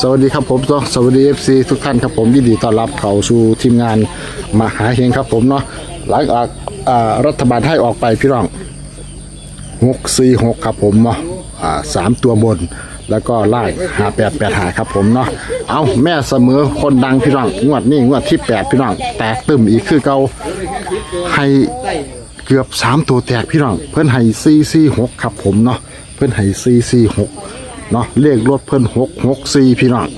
สวัสดีครับผมต้องสวัสดี FC ทุกท่านครับผมยินดีต้อนรับเข้าสู่ทีมงานมหาเฮงครับผมเนาะหลังจากรัฐบาลให้ออกไปพี่น้องหกสี่หกครับผมเนาะสามตัวบนแล้วก็ไล่หาแปดแปดหาครับผมเนาะเอาแม่เสมอคนดังพี่น้องงวดนี้งวดที่แปดพี่น้องแตกตึมอีกคือเกาให้เกือบสามตัวแตกพี่น้องเพิ่อนให้สี่สี่หกครับผมเนาะเพิ่อนให้สี่สี่หก เนาะเลขรถเพิ่นหกหกสี่พี่น้อง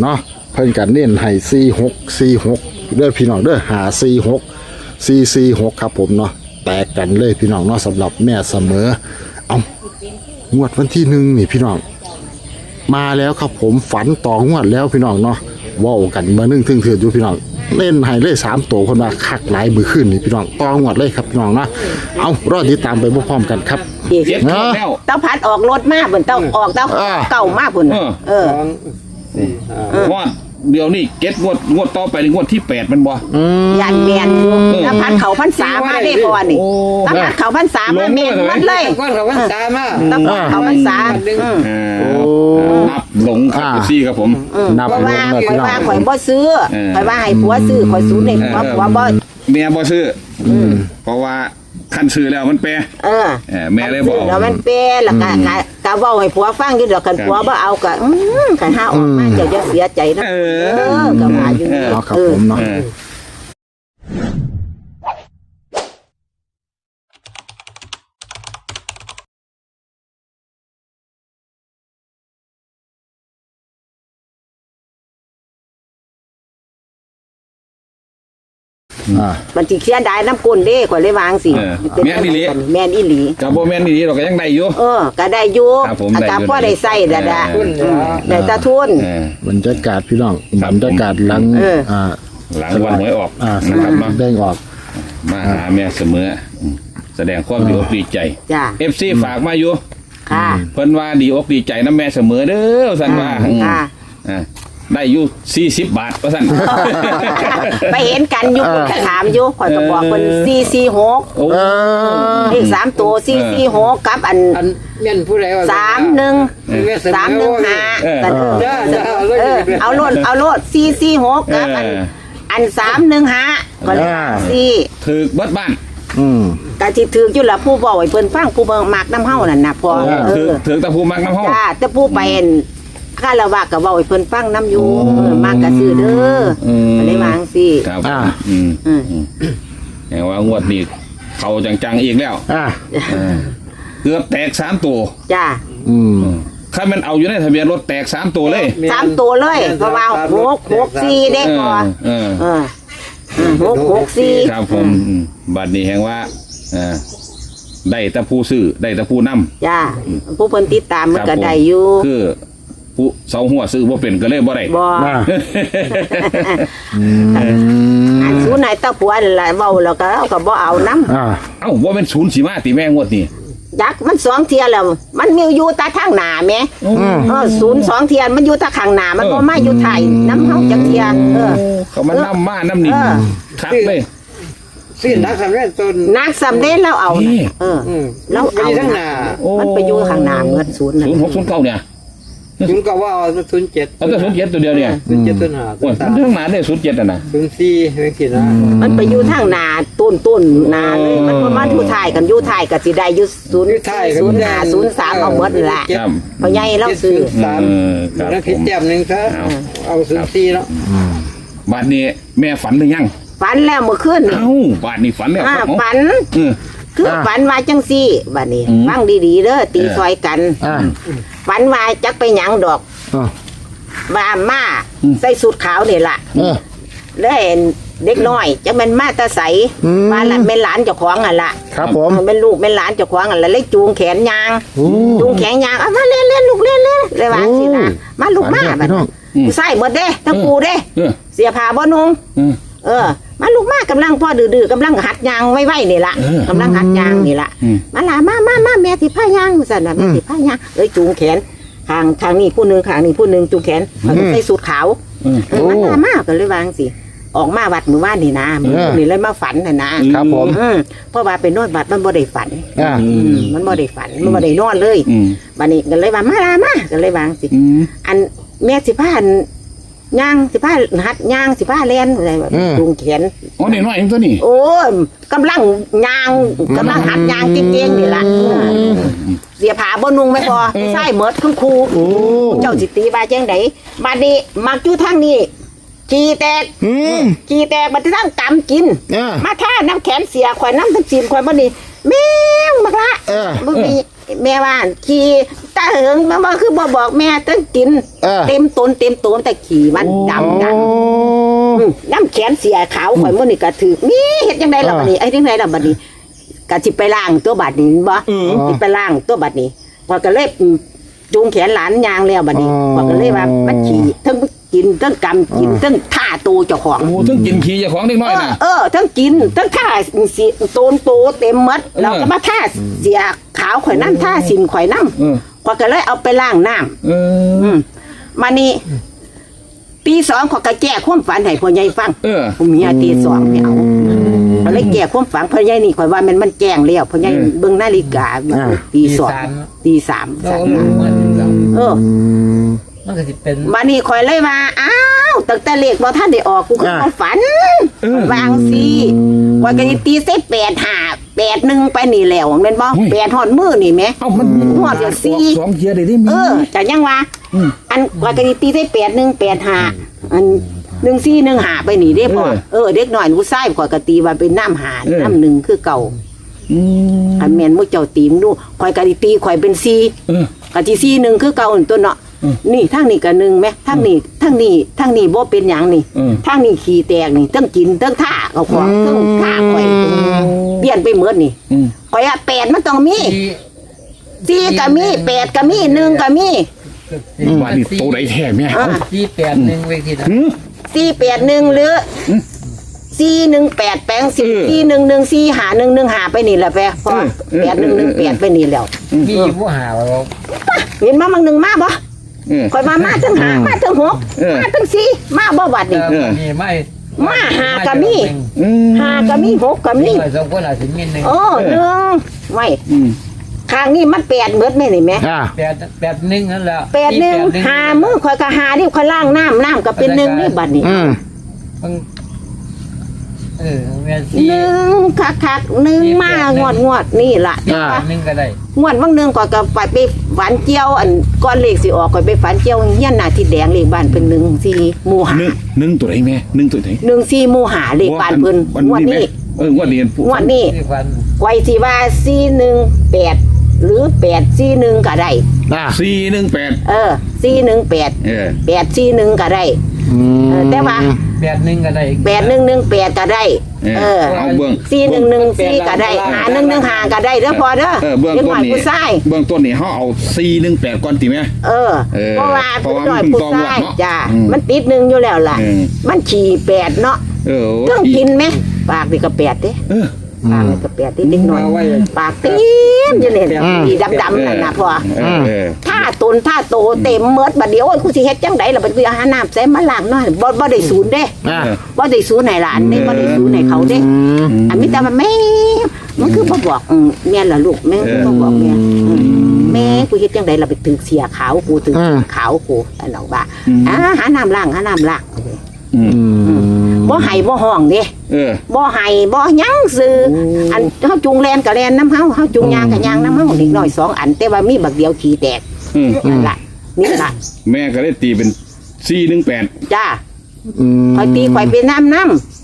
เนาะเพิ่นกันเน้นให้สี่หกสี่หกเด้อพี่น้องเด้อหาสี่หกสี่สี่หกครับผมเนาะแตกกันเลยพี่น้องเนาะสำหรับแม่เสมอเอางวดวันที่หนึ่งนี่พี่น้องมาแล้วครับผมฝันต่องวดแล้วพี่น้องเนาะว้ากันมานึ่งถึงเถื่อนอยู่พี่น้องเล่นให้เลยสามตัวคนมาคักหลายมือขึ้นนี่พี่น้องต่องวดเลยครับพี่น้องเนาะเอารอติดตามไปพร้อมๆกันครับ เจ็ดเนอะแล้ว เต้าพัดออกรถมาบุนเต้าออกเต้าอ่า เก่ามากบุนเออ เออ สองสี่ห้างวดเดี๋ยวนี้เก็ตงวดงวดต่อไปนี่งวดที่แปดมันบ่ยันเมียนอยู่เต้าพัดเขาพันษามาได้พอนี่โอ้เต้าพัดเขาพันษามาเมียนมันเลยก้อนเขาวันตามาเต้าพัดเขาพันษาอืมอ่าโอ้นับหลงครับอ่า ซี่ครับผมนับเพราะรวว่ามเลยข่อพี่ยน้องว่าข่อยบ่ซื้อเออ ข่อยว่าให้ผัวซื้อข่อยซื้อในผัวผัวบ่ เมียบ่ซื้ออเพราะว่า คันซื้อแล้วมันแปรเออเออแม่เลยบอกซื้แล้วมันเป้แล้วก็กะกะเว้าให้ผัวฟังอยู่ดอกกันผัวบ่เอาก็อืมคันหาออกมาเจ้าจะเสียใจนะเอเอออก็ว่าอยู่นี่ เนาะครับเออผมเนาะ เออ อ่า มันสิเคลียร์ได้น้ำก้นเด้ข่อยเลยวางสิเออแม่นอีหลีแม่นอีหลี กับบ่แม่นนี่เราก็ยังได้อยู่ เออ ก็ได้อยู่ครับผมอาได้อยู่กาพ่อได้ใส่ดะดะเอออืมได้ตาทุน เออ บรรยากาศพี่น้องครับ บรรยากาศหลังเอออ่อ่าหลังวันหวยออกอ่าสนะคลารับกเนาะเด้งออก มาหาแม่เสมออืมแสดงความดีอกดีใจ จ้า FC ฝากมาอยู่ค่ะ เพิ่นว่าดีอกดีใจนะแม่เสมอเด้อสันว่าอืมค่ะ อ่า ได้อยู่สี่สิบบาทว่าสันไปเห็นกันอยู่เออก็ถามอยู่ข่อยก็บอกเพิ่นเออ446โอ้เออเลขสามตัว446กับอันอันเมียนผู้ใดว่าสามหนึ่งแม่เสนอสามหนึ่งห้าเออแต่เออจ้าจ้าเอาเลยเออเอาโลดเอาโลด446กับอันเอออัน315ก็เลยสี่ถือเบิดบ้านอืม กะสิถืออยู่ละผู้บอกให้เพิ่นฟังผู้เบิ่งมักน้ำเฮานั่นน่ะพอเอถืออถือตะพูมักน้ำห้องจ้าแต่ผู้ไปเห็น ข้าละว่าก็เว้าให้เพิ่นฟังน้ำอยู่เออมากก็ซื้อเด้ออม ก็เลยวาจั่งสิครับอ่า อืมอืมอย่างว่างวดนี้เขาจังๆอีกแล้วอ่าเออเกือบแตกสามตัวจ้าอืมถ้ามันเอาอยู่ในทะเบียนรถแตกสามตัวเลย สามตัวเลยเพราะว่าหกหกสี่เด้เอพออเออ เอออืมหกหกสี่ครับผมอืมบัดนี้แห่งว่าเออได้แต่ผู้ซื้อได้แต่ผู้นำจ้าผู้เพิ่นติดตามมันครับก็ผมได้อยู่ คือ ผู้เสาหัวซื้อบ่เป็นก็เลยบ่ได้บ่อ่าอันสูนไหนตะผัวนั่นล่ะเว้าแล้วก็เอาก็บ่เอานํอ่าเอ้าว่าเป็นศูนย์สีมาติแม่งวดนี้ยักษ์มันสองเทียแล้ว มันมีอยู่ตาทางหน้าแหมเออศูนย์สองเทียมันอยู่ตาข้างหน้ามันบ่มาอยู่ไทยน้ำเฮาจักเทียเออเขามานํมาน้ำนี่เออ คักเลยสิ้นนักสำเร็จตนนักสำเร็จแล้วเอานี่น่ะเออ อืมแล้วไปเอาทั้งหน้าโอ้มันไปอยู่ข้างหน้าเงินศูนย์น่ะศูนย์หกศูนย์เก้าเนี่ย ถึงก็ว่าเอาศูนย์เจ็ดเอาแต่ศูนย์เจ็ดตัวเดียวเนี่ยศูนย์เจ็ดศูนย์ห้าศูโอ้ยนย์สามเรื่องหนาเนี่ยศูนย์เจ็ดอะนะศูนย์สี่ไม่คิดนะมันไปอยู่ทางหน้าต้นต้นหน้าเลยมันบ่มาอยู่ไทยกันอยู่ไทยก็สิได้อยู่ศูนย์อยู่ไทยก็ศูนย์ไม่ได้ห้าศูนย์สามเอาหมดนั่นแหละเจ็ดครับเพราะใหญ่เราซื้อจ็ดศูนย์สามเออครับแล้วคิดผมแต้มหนึ่งซะเอาเอาศูนย์สี่แล้วบัดนี้แม่ฝันหรือยังฝันแล้วเมื่อคืนนี่เอ้าบัดนี้ฝันแล้วอ่าครับฝัน เออ คือฝันว่าจังซี่บัดนี้อืมฟังดีๆเด้อตีเออซอยกัน อ่า ฝันว่าจักไปหยังดอกอ่าว่ามาใส่สูทขาวนี่ล่ะเออ แล้วเห็นเด็กน้อยจักแม่นมาแตาใสอืม ว่าละแม่นหลานเจ้าของอะล่ะครับผม เป็นลูกเป็นหลานเจ้าของอะล่ะเลยจูงแขนยางโอ้จูงแขนยางเอามาเล่นเล่นลูกเล่นเล่นเลยว่าสินะโอ้มาลูกมาฝันบัเด้อพี่น้องกูใส่หมดเด้ทั้งกูเด้ เออเสียผ้าบ่นุง เออเออมา ลูกมากำลังพ่อดื้อๆกำลังหัดยางไว้ๆนี่ล่ะเออกำลังหัดยางนี่ล่ะอืม มาล่ะมามามาแม่สิพายางสั่นน่ะแม่สิพายางเอ้ยจูงแขนทางทางนี้ผู้หนึงทางนี้ผู้หนึงจูงแขนมันก็ใส่สูทขาวเออเออมามาก็เลยวาจั่งสิออกมาวัดมือว่านนี่นะมือเออ นี่เลยมาฝันน่ะนะครับผม อืมเพราะว่าไปนอนวัดมันบ่ได้ฝัน อ่า อืม มันบ่ได้ฝันมันบ่ได้นอนเลยอืมบัดนี้ก็เลยว่ามาลามาก็เลยวาจั่งสิ อืม อันแม่สิพาอั่น ย่างสิพาหัดย่างสิพาแล่นอะไรแบบอืม จูงแขนอ๋อนี่น้อยเองตัวนี้ โอ้ยกำลังย่างกำลังหัดย่างเก่งๆนี่ล่ะเสียผาบ่นุ่งไม่พอใส่เมิดคุณครูโอ้เจ้าสิตีบาจังไดบัดนี้มักอยู่ทางนี้ขี่แตกอืม ขี่แตกบัดนี้ทั้งกำกินอ่ามาท่าน้ำแขนเสียข่อยน้ำทั้งจีนข่อยบ่นี่แม่งบักละเออบ่มี แม่ว่าขี่ตาเหิงมันบ่คือบ่บอกแม่ตั้งกิน เออ เต็มตนเต็มตัวแต่ขี่มันดำดัง อืมน้ำแขนเสียขาวข่อยมื้อนี่ก็ถือนี่เฮ็ดจังไดล่ะบัดนี้ไอ้จังไดล่ะบัดนี้ก็สิไปล้างตัวบัดนี้บ่สิไปล้างตัวบัดนี้ข่อยก็เลยจูงแขนหลานยางแล้วบัดนี้ข่อยก็เลยว่ามันขี่ทั้ง กินทั้งกำกินทั้งท่าตัวเจ้าของ โอ้ต้องกินขี้เจ้าของเด็กน้อยเออน่ะเออทั้งกินทั้งท่าสีโตนโตเต็มหมดเราก็มาท่าเสียขาวข่อยน้ำท่าสินข่อยน้เออำข่อยก็เลยเอาไปล้างน้ำ เออ อืมมานี่ตีสองข่อยก็แก้ความฝันให้พ่อใหญ่ฟังเออ ผมมีตีสองไม่เอาก็เลยแก้ความฝันพ่อใหญ่นี่ข่อยว่ามันมันแจ้งแล้วพ่อใหญ่เบิ่งนาฬิกาตีสองตีสามเราสามก็รู้เหมือนกันเออ มันก็สิเป็นมานี่ข่อยเลยว่าอ้าวตั้งแต่เลขบ่ท่านได้ออกกูก็มาฝันเออวางสิข่อยก็สิตีใส่แปดห้าแปดหนึ่งไปนี่แล้วแม่นบ่อุ้ยแปดหอดมือนี่แหม่เอ้ามันหัวเดี๋ยวสี่สองเทียได้ได้มีเออแต่ยังว่ามอันข่อยก็สิตีใส่แปดหนึ่งแปดห้าอันหนึ่งสี่หนึ่งห้าไปนี่เด้พ่อเออเออเด็กน้อยผู้ชายข่อยก็ตีว่าเป็นน้ำหาเออน้ำหนึ่งคือเก่าอืมอันแม่นมุเจ้าตีมดูข่อยก็สิตีข่อยเป็นสี่เออกะที่สี่หนึ่งคือเก่าอันตัวเนาะ อืมนี่ทางนี้ก็หนึ่งไหมทางนี้ทางนี้ทางนี้บ่เป็นหยังนี่อืม ทางนี้ขี้แตกนี่ทั้งกินทั้งท่าเขาของทั้งท่าข่อยเปลี่ยนไปเหมือนนี่อืมข่อยอะแปดมันต้องมีที่สี่ก็มีแปดก็มีหนึ่งก็มีว่านี่โตได้แท้แม่อ่าที่แปดหนึ่งเวทีนะหืม สี่แปดหนึ่งหรืออสี่หนึ่งแปดแปลงสี่เออสี่หนึ่งหนึ่งสี่หาหนึ่งหนึ่งหาไปนี่แหละแปะพอเออเออ แปดหนึ่งหนึ่งแปดไปนี่แล้ว มีผู้หาเราเห็นมาบางหนึ่งมาบ่ เออ ข่อยมามาถึงหามาถึงหกเออ มาถึงสี่มาบ่บัดนี่ เออ มีไม่มาหาก็มี อืมห้าก็มีหกก็มีมีสองคนอาจจะมีหนึ่งโอ้หนึ่งไว้อืมข้างนี้มันแปดเบิดแม่นี่แม่อ่าแปดแปดหนึ่งนั่นแหละแปดหนึ่งหามือข่อยก็หาดิข่อยล่างน้ำน้ำก็เป็นหนึ่งนี่บัดนี้อืมมันเออแม่นหสี่นึ่งคักคักๆหนึ่งมางวดงวดนี่ล่ะอ่า หนึ่งก็ได้ งวดบางหนึ่งข่อยก็ไปไปฝันเจียว อันก้อนเลขสิออกข่อยไปฝันเจียวเฮียนหน้าที่แดงเลขบ้านเป็นหนึ่งสี่หมู่หาหนึ่งหนึ่งตัวไหนแม่หนึ่งตัวไหนหนึ่งสี่หมู่หาเลขบ้านเพิ่นงวดนี้เอองวดนี้งวดนี้ที่ฟันไว้สิว่าสี่หนึ่งแปดหรือแปดสี่หนึ่งก็ได้อ่าสี่หนึ่งแปดเออสี่หนึ่งแปดเออแปดสี่หนึ่งก็ได้อืมเออแต่ว่า แปดหนึ่งก็ได้แปดหนึ่งหนึ่งแปดก็ได้ เอเอออเอาเบื้องสี่หนึ่งหนึ่งสี่ก็ได้หาหนึ่งหนึ่งหาก็ได้เด้อพอเด้อเออเบื้องเด็กต้หนน่อยนี่ผู้ชายเบื้องต้นนี่เขาเอาสี่หนึ่งแปดก่อนติแม่ เออเออเพราะว่าเพราะว่าเด็กหน่อยมันผู้ต้องชายเนาะจ้าอืมมันติดหนึ่งอยู่แล้วล่ะ เออ มันฉี่แปดเนาะเออเครื่องกินไหมปากนี่ก็แปดเด้ เออ ปากนี่ก็แปดเด้เด็กหน่อยเอาไว้ปากเต็มอยู่เนี่ยสีดำๆนั่นนะพอเออเออถ้าตนถ้าโตเต็มเมิดบัดเดียวโอ้ยกูสิเฮ็ดจังไดล่ะบัดนี้หาน้ำใส่มาล้างหน่อยบ่บ่ได้ศูนย์เด้อ่าบ่ได้ศูนย์ให้หลานเด้บ่ได้ศูนย์ให้เขาเด้อืมอันนี้แต่มันแม่มันคือบ่บอกอืมแม่ล่ะลูกแม่คือบ่บอกแม่อืมแม่กูเฮ็ดจังไดล่ะไปถึงเสียขาวกูถึงอืมขาวกูอันน้องว่าอืมอ่าหาน้ำล้างหาน้ำล้างอืมอืม บ่ให้บ่ห้องเด้เออ บ่ให้บ่หยังซื้ออันเฮาจุงแลนก็แลนน้ำเฮาเฮาจุงยางก็ยางน้ำเฮาเด็กน้อยสองอัน แต่ว่ามีบักเดียวขี้แตกอืมนั่นล่ะนี่ล่ะแม่ก็ได้ตีเป็นสี่หนึ่งแปดจ้าอืมข่อยตีข่อยเป็นน้ำน้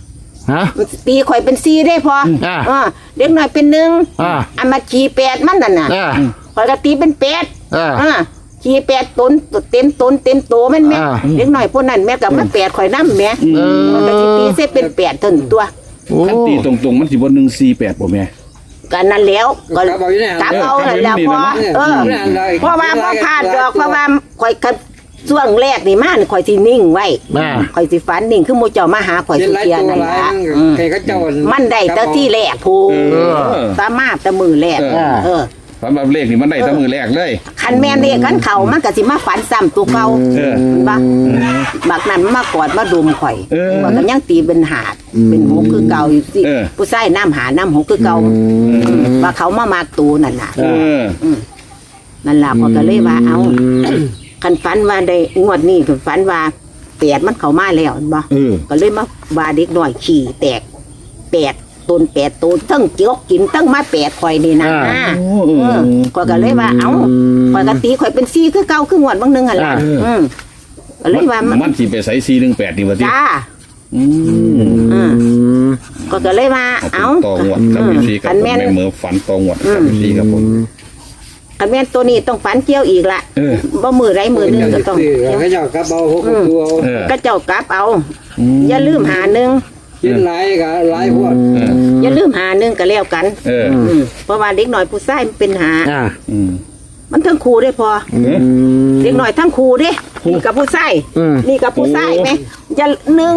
ำฮะตีข่อยเป็นซีได้พออ่าเออเด็กน้อยเป็นหนึ่งอ่า อันมาขี้แปดมันนั่นน่ะอ่าข่อยก็ตีเป็นแปดอ่าอ่า ขี้แปดตนเต็มตนเต็มโตแม่นแม่อ่าเด็กน้อยพวกนั้นแม่ก็มาแปดข่อยน้ำแม่เออมันก็สิตีเส้เป็นแปดเท่านั้นตัวโอ้ท่านตีตรงๆ มันสิบนหนึ่งสี่แปดป่ะแม่ กันนั่นแล้วก็กลับเอาอยู่เนี่ยกลับเอานั่นแหล้วเออพอเออเออนั่นเลยเพราะว่าพ่อพลาดดอกเพราะว่าข่อยก็ช่วงแรกนี่มานี่ข่อยสินิ่งไว้อ่า ข่อยสิฝันนิ่งคือหมู่เจ้ามาหาข่อยเจ็ดสิหลายเทียตัวนั่นหลายล่ะมันอืม ใครก็เจ้ามันได้แต่ที่แรกพูเออตามาแต่มือแรกเออ เออ สำหรับเลขนี่มันได้แตั้งมือแรกเลย คันแม่นเรียกกันเขามันก็สิมาฝันซ้ำตัวเก่าเออเห็นปะบักนั้นมันมากอดมาดุมข่อยเออว่ากันยังตีเป็นหาดเป็นหกคือเก่าอยู่สิเออ ผู้ชายน้ำหาน้ำหกคือเก่าว่าเขามามากตูนั่นน่ะ เออ นั่นล่ะพอก็เลยว่าเอาคันฝันว่าได้งวดนี้คันฝันว่าแปดมันเข้ามาแล้วเห็นบ่เออ ก็เลยมาว่าเด็กน้อยขี่แตกแปด ตนแปดตนทั้งเจียวกินทั้งมาแปดข่อยนี่นะอ่าโอ้เอเอออข่อยก็เลยว่าเอ้าปกติข่อยเป็นซี่คือเก่าคืองวดบางหนึงหั่นล่ะอ่า อืมก็เลยว่ามันมันสิไปใส่418นี่ว่าติจ้าอืมอืมอืม ก็ก็เลยว่าเอาเอ้าเป็นตองวดกับอืมพี่กับอันแม่นแม่เหมือฝันตองวดกับพี่ครับผม อันแม่นตัวนี้ต้องฝันเกี่ยวอีกละเออ บ่มือไรมือหนึงก็ต้อง ซื้อเกี่ยวเขาเจ้ากับเอาหกตัวเอาเออก็เจ้ากลับเอาอืมอย่าลืมหาหนึ่ง กินหลายก็หลายพวกเอออย่าลืมหาหนึ่งก็แล้วกัน เอออืมเพราะว่าเด็กหน่อยผู้ชายมันเป็นหา อ่าอืม มันทั้งครูได้พอ อืม เด็กหน่อยทั้งครูเด้นี่กับผู้ชายอืม นี่กับผู้ชายโอ้ไหมจะหนึ่ง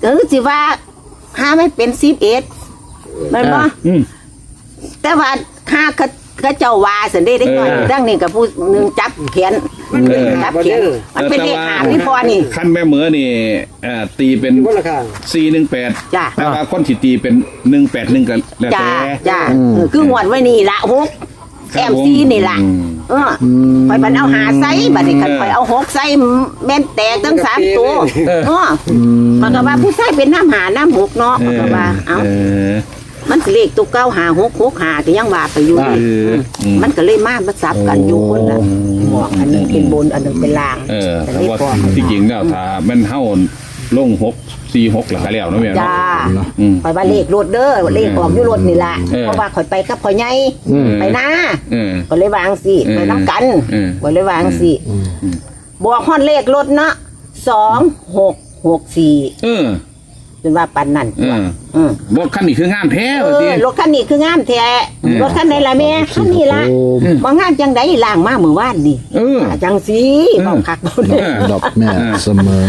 หรือสิว่าหาไม่เป็นสิบเอ็ดแมันบ่อืม แต่ว่าห้าเขาเขาเจ้าว่าสันเด้เด็กหน่อยเออ ดังนี่กับผู้หนึ่งจับเขียน มันเป็นจับประเขีเด็ยนนมันเป็นเลขหามนี่พอนี่ขั้นแม่เหมือนี่เอ่อตีเป็นอยู่คนละข้าง สี่หนึ่งแปดจ้ะ แต่ว่าคนที่ตีเป็นหนึ่งแปดหนึ่งกันแล้วจ้าแต่ จ้าเออคืองวดไว้นี่ละหกครัแอบมผมซีนี่ละอืม เออคอยบันเอาหาไซบัดนี้คันคอยเอาหกไซแม่นแตกทั้งสามตัวเออมันก็ว่าผู้ชายเป็นน้ำหาน้ำหกเนาะมันก็ว่าเอาเออ มันสิเลขตัวเก้าหาหกหกหาก็ยังว่าไปอยู่นี่เอออืมมันก็เลยมามาซับกันอยู่คนละหมอกอันหนึงเป็นบนอันหนึงเป็นล่างเออแต่แต่นี่ว่าพอที่จริงแล้วถ้าแมันเท่าลงหกสี่หกหลักแล้วเนาะแม่เนาะ จ้าอืมคอยว่าเลขรถเด้อเลขออกอยู่รถนี่ล่ะเออ เพราะว่าคอยไปกับพ่อใหญ่อืม ไปนะ เออ ก็เลยวางสิเออไปน้ำกันเออ ก็เลยวางสิบอกฮอดเลขรถเนาะสองหกหกสี่เออ เป็นว่าปันนั่นเอออืมบอกคันนี้คืองามแท้เอว่าติ อรถคันนี้คืองามแท้เออรถคันไหนล่ะแม่คันนี้ล่ะโอ้บ่งามจังไดล่างมาเมื่อวานนี่เออ จังสิเออบอกคักบ่เอได้ อ ดอกแม่เสมอ